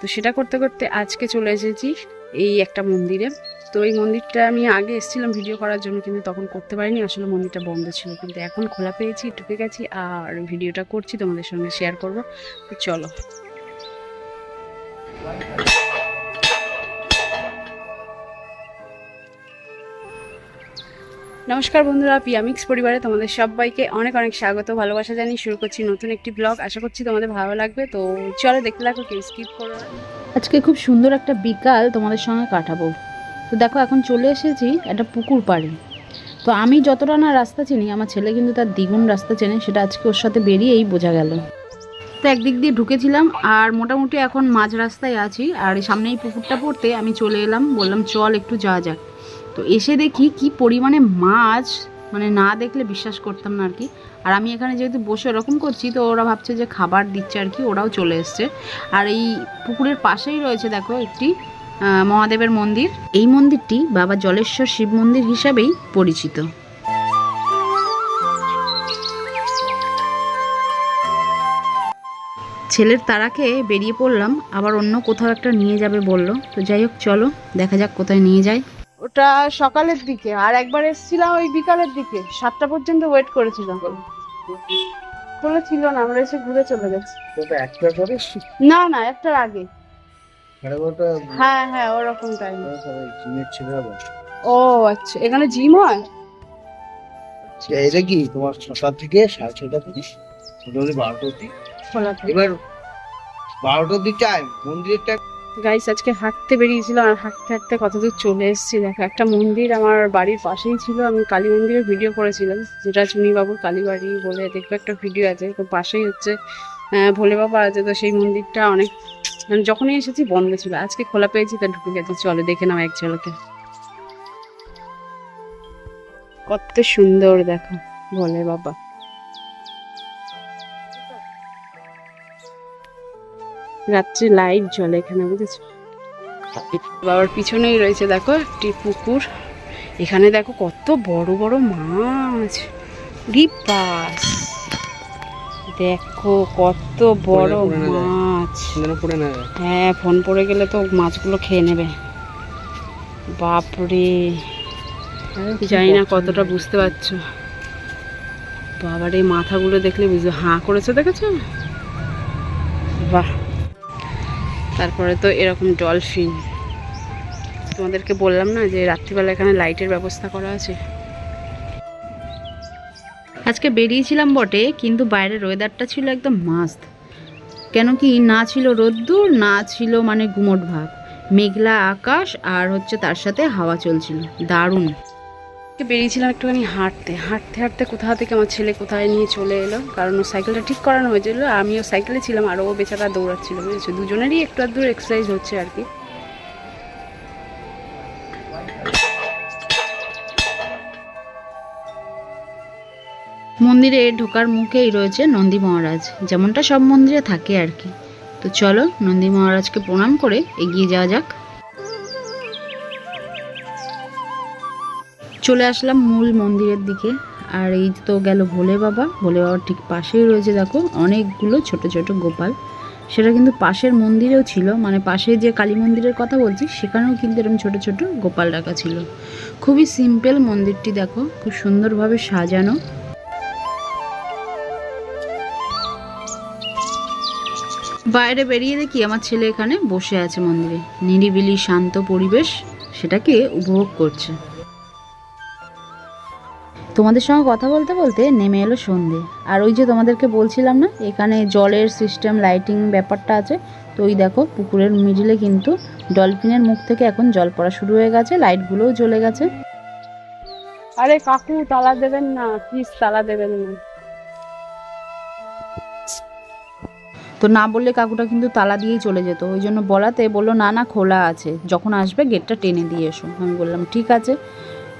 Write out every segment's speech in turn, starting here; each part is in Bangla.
তো সেটা করতে করতে আজকে চলে এসেছি এই একটা মন্দিরে। তো এই মন্দিরটা আমি আগে এসেছিলাম ভিডিও করার জন্য, কিন্তু তখন করতে পারিনি। আসলে মন্দিরটা বন্ধ ছিল, কিন্তু এখন খোলা পেয়েছি, ঢুকে গেছি আর ভিডিওটা করছি, তোমাদের সঙ্গে শেয়ার করব। তো চলো। নমস্কার বন্ধুরা, পিয়ামিক্স পরিবারে তোমাদের সবাইকে অনেক অনেক স্বাগত, ভালোবাসা জানিয়ে শুরু করছি নতুন একটি ব্লগ আশা করছি তোমাদের ভালো লাগবে, তো চলো দেখতে থাকো, কেউ স্কিপ করো আজকে খুব সুন্দর একটা বিকাল তোমাদের সঙ্গে কাটাবো। তো দেখো, এখন চলে এসেছি একটা পুকুর পাড়ে। তো আমি যতটা না রাস্তা চিনি, আমার ছেলে কিন্তু তার দ্বিগুণ রাস্তা চেনে, সেটা আজকে ওর সাথে বেরিয়েই বোঝা গেল। তো একদিক দিয়ে ঢুকেছিলাম, আর মোটামুটি এখন মাঝ রাস্তায় আছি, আর সামনে এই পুকুরটা পড়তে আমি চলে এলাম, বললাম চল একটু যাওয়া যাক। তো এসে দেখি কি পরিমাণে মাছ মানে না দেখলে বিশ্বাস করতাম না আর কি। আর আমি এখানে যেহেতু বসে ওরকম করছি, তো ওরা ভাবছে যে খাবার দিচ্ছে আর কি, ওরাও চলে এসছে। আর এই পুকুরের পাশেই রয়েছে দেখো একটি মহাদেবের মন্দির। এই মন্দিরটি বাবা জলেশ্বর শিব মন্দির হিসাবেই পরিচিত। ছেলের তারাকে বেরিয়ে পড়লাম, আবার অন্য কোথাও একটা নিয়ে যাবে বলল। তো যাই হোক, চলো, দেখা যাক কোথায় নিয়ে যায়। ওটা সকালের দিকে আর একবার এসেছিলাম ওই বিকালের দিকে। সাতটা পর্যন্ত ওয়েট করেছিলাম। খোলা ছিল না আমরা এসে ঘুরে চলে গেছি। একটা না না একটার আগে। হ্যাঁ হ্যাঁ ওরকম টাইম ও আচ্ছা এখানে জিম হয়? এটা কি তোমার ছটা থেকে সাড়ে ছটা থেকে মোটামুটি বারোটা অব্দি এবার বারোটা অব্দি টাইম মন্দিরের টাইম গাইস আজকে হাঁটতে বেরিয়েছিলাম আর হাঁটতে হাঁটতে কতদূর চলে এসেছি, দেখো। একটা মন্দির আমার বাড়ির পাশেই ছিল, আমি কালী মন্দিরের ভিডিও করেছিলাম, যেটা চুনিবাবুর কালীবাড়ি বলে দেখবে একটা ভিডিও আছে, তো পাশেই হচ্ছে ভোলে বাবা আছে, তো সেই মন্দিরটা অনেক মানে যখনই এসেছি বন্ধ ছিল। আজকে খোলা পেয়েছি, তা ঢুকে গেছে। চলো, দেখে নাও এক ঝলকে। কত সুন্দর, দেখো, ভোলে বাবা। রাত্রে লাইট জ্বলে এখানে বুঝেছ? বাবার পিছনেই রয়েছে দেখো একটি পুকুর। এখানে দেখো কত বড় বড় মাছ। রিপাস। দেখো কত বড়। মাছ। হ্যাঁ ফোন পড়ে গেলে তো মাছগুলো খেয়ে নেবে। বাপরে। জানি না কতটা বুঝতে পারছ। বাবার এই মাথাগুলো দেখলে বুঝবে। হাঁ করেছে দেখেছ? বাহ। তারপরে তো এরকম ডলফিন। তোমাদেরকে বললাম না যে রাত্রিবেলা এখানে লাইটের ব্যবস্থা করা আছে? আজকে বেরিয়েছিলাম বটে, কিন্তু বাইরের ওয়েদারটা ছিল একদম মাস্ত কেন কি না ছিল রোদ্দুর, না ছিল মানে গুমট ভাব। মেঘলা আকাশ আর হচ্ছে তার সাথে হাওয়া চলছিল। দারুণ। বেরিয়েছিলাম একটুখানি হাঁটতে। হাঁটতে হাঁটতে কোথা থেকে আমার ছেলে কোথায় নিয়ে চলে এলো? কারণ ও সাইকেলটা ঠিক করানো হয়েছিল। আমিও সাইকেলে ছিলাম আর ও বেচারা দৌড়াচ্ছিল, বুঝেছ? দুজনেরই একটু আধটু এক্সারসাইজ হচ্ছে আর কি। মন্দিরে ঢোকার মুখেই রয়েছে নন্দী মহারাজ। যেমনটা সব মন্দিরে থাকে আর কি। তো চলো, নন্দী মহারাজকে প্রণাম করে এগিয়ে যাওয়া যাক। চলে আসলাম মূল মন্দিরের দিকে। আর এই তো গেল ভোলে বাবা। ভোলে বাবার ঠিক পাশেই রয়েছে, দেখো, অনেকগুলো ছোট ছোট গোপাল। সেটা কিন্তু পাশের মন্দিরেও ছিল। মানে পাশে যে কালী মন্দিরের কথা বলছি, সেখানেও কিন্তু এরকম ছোট ছোট গোপাল রাখা ছিল। খুবই সিম্পল মন্দিরটি, দেখো, খুব সুন্দরভাবে সাজানো। বাইরে বেরিয়ে দেখি আমার ছেলে এখানে বসে আছে মন্দিরে। নিরিবিলি, শান্ত পরিবেশ, সেটাকে উপভোগ করছে। তোমাদের সঙ্গে কথা বলতে বলতে নেমে এলো সন্ধে। আর ওই যে তোমাদেরকে বলছিলাম না এখানে জলের সিস্টেম লাইটিং ব্যাপারটা আছে। তো ওই দেখো পুকুরের মিডিলে কিন্তু ডলফিনের মুখ থেকে এখন জল পড়া শুরু হয়ে গেছে লাইটগুলোও জ্বলে গেছে। আরে কাকু তালা দেবেন না প্লিজ তালা দেবেন না। তো না বললে কাকুটা কিন্তু তালা দিয়েই চলে যেত। ওই জন্য বলাতে বলল না না খোলা আছে। যখন আসবে গেটটা টেনে দিয়ে এসো। আমি বললাম ঠিক আছে।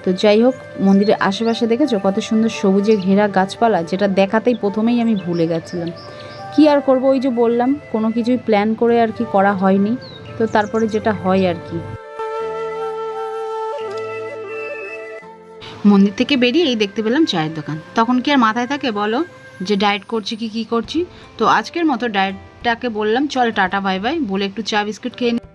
তো যাই হোক, মন্দিরের আশেপাশে দেখেছ? কত সুন্দর সবুজে ঘেরা গাছপালা, যেটা দেখাতেই প্রথমেই আমি ভুলে গেছিলাম। কি আর করব ওই যে বললাম, কোনো কিছুই প্ল্যান করে আর কি করা হয়নি। তো তারপরে যেটা হয় আর কি। মন্দির থেকে বেরিয়ে এই দেখতে পেলাম চায়ের দোকান। তখন কি আর মাথায় থাকে বলো? যে ডায়েট করছি কি কি করছি? তো আজকের মতো ডায়েটটাকে বললাম, চল টাটা বাই বাই বলে একটু চা বিস্কুট খেয়ে।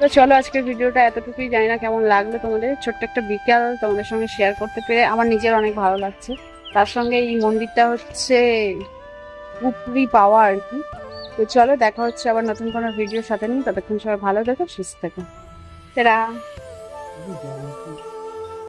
তো চলো আজকের ভিডিওটা এতটুকুই। জানি না কেমন লাগল তোমাদের। ছোট্ট একটা বিকাল তোমাদের সঙ্গে শেয়ার করতে পেরে আমার নিজের অনেক ভালো লাগছে। তার সঙ্গে এই মন্দিরটা হচ্ছে উপরি পাওয়া আর কি। তো চলো দেখা হচ্ছে আবার নতুন কোনো ভিডিওর সাথে নিয়ে। ততক্ষণ সবাই ভালো দেখো সুস্থ থেকো। সেটা